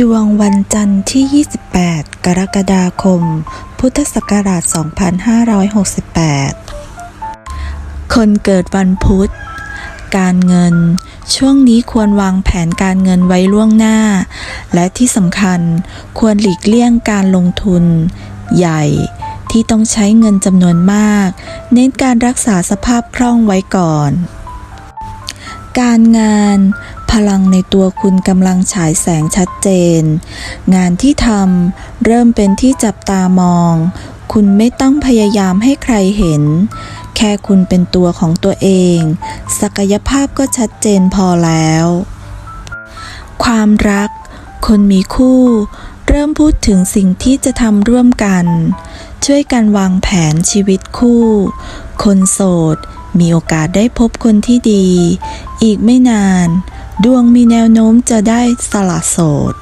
ดวงวันจันทร์ที่ 28 กรกฎาคม พุทธศักราช 2568 คนเกิดวันพุธ การเงิน ช่วงนี้ควรวางแผนการเงินไว้ล่วงหน้า และที่สำคัญควรหลีกเลี่ยงการลงทุน ใหญ่ที่ต้องใช้เงินจำนวนมาก เน้นการรักษาสภาพคล่องไว้ก่อน การงาน พลังในตัวคุณกำลังฉายแสงชัดเจน งานที่ทำเริ่มเป็นที่จับตามอง คุณไม่ต้องพยายามให้ใครเห็น แค่คุณเป็นตัวของตัวเอง ศักยภาพก็ชัดเจนพอแล้ว ความรัก คนมีคู่ เริ่มพูดถึงสิ่งที่จะทำร่วมกัน ช่วยกันวางแผนชีวิตคู่ คนโสดมีโอกาสได้พบคนที่ดี อีกไม่นาน ดวงมีแนวโน้มจะได้สละโสด